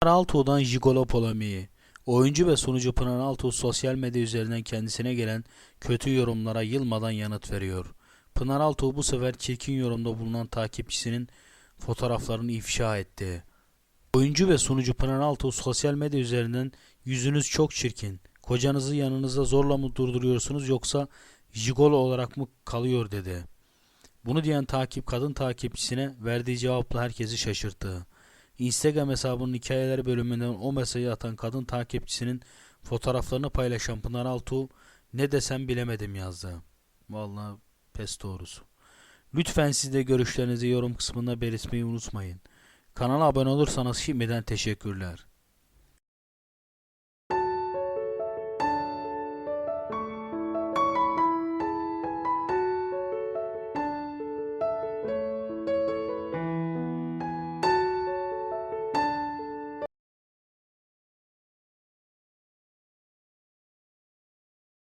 Pınar Altuğ'dan Jigolo polemiği. Oyuncu ve sunucu Pınar Altuğ sosyal medya üzerinden kendisine gelen kötü yorumlara yılmadan yanıt veriyor. Pınar Altuğ bu sefer çirkin yorumda bulunan takipçisinin fotoğraflarını ifşa etti. Oyuncu ve sunucu Pınar Altuğ sosyal medya üzerinden yüzünüz çok çirkin. Kocanızı yanınızda zorla mı durduruyorsunuz yoksa jigolo olarak mı kalıyor dedi. Bunu diyen takip kadın takipçisine verdiği cevapla herkesi şaşırttı. Instagram hesabının hikayeler bölümünden o mesajı atan kadın takipçisinin fotoğraflarını paylaşan Pınar Altuğ ne desem bilemedim yazdı. Vallahi pes doğrusu. Lütfen siz de görüşlerinizi yorum kısmında belirtmeyi unutmayın. Kanala abone olursanız şimdiden teşekkürler.